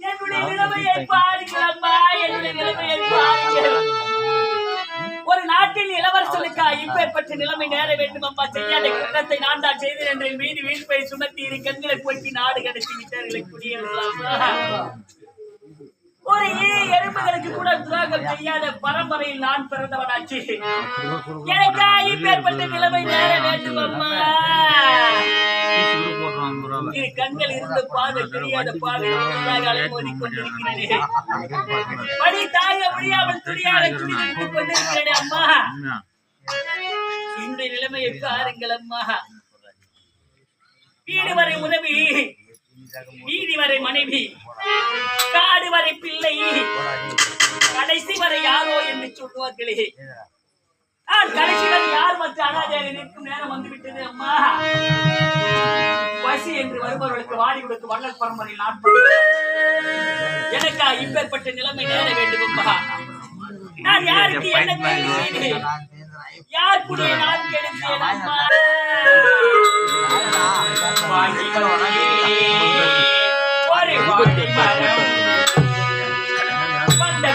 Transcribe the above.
என்னுடைய நிலைமையை பாருங்களம்மா என்னுடைய நிலைமையை பாருங்கள் ஒரு நாட்டில் இளவரசனுக்கா இப்பேற்பட்ட நிலைமை நேர வேண்டும் அப்பா செய்யாத குற்றத்தை நான் தான் செய்தேன் என்ற மீது வீழ்ப்பை சுமத்தி இரு கண்களை போட்டி நாடு கடத்தி விட்டார்களை குடியேறலாம். ஒரு ஈ எறும்புகளுக்கு கூட துரோகம் செய்யாத பரம்பரையில் நான் பிறந்தவனாச்சு. எனக்கா இப்பேற்பட்ட நிலைமை நேர வேண்டும் அம்மா. இரு கண்கள் இருந்து பாதை தெரியாத பாதை அலைமோதி கொண்டிருக்கிறேனே. படி தாங்க முடியாமல் துணியாக துணிவிட்டுக் கொண்டிருக்கிறேன் அம்மா. இந்த நிலைமையை பாருங்கள் அம்மா. வீடு வரை உதவி வீதி வரை மனைவி காடு வரை பிள்ளை கடைசி வரை யாரோ என்று சொல்லுவார்களே கடைசிகள் யார் மற்ற அனாதையாக நிற்கும் நேரம் வந்துவிட்டது அம்மா. பசி என்று வருபவர்களுக்கு வாடி கொடுத்து வள்ளல் பரம்பரை நாட்பது எனக்கா இப்பேற்பட்ட நிலைமை நேர வேண்டும் அம்மா. நான் யாருக்கு என்ன கேள்வி செய்தேன்? யார் கூட நான் கெடுத்தேன் அம்மா? ஒரு வாடி மரம் வந்த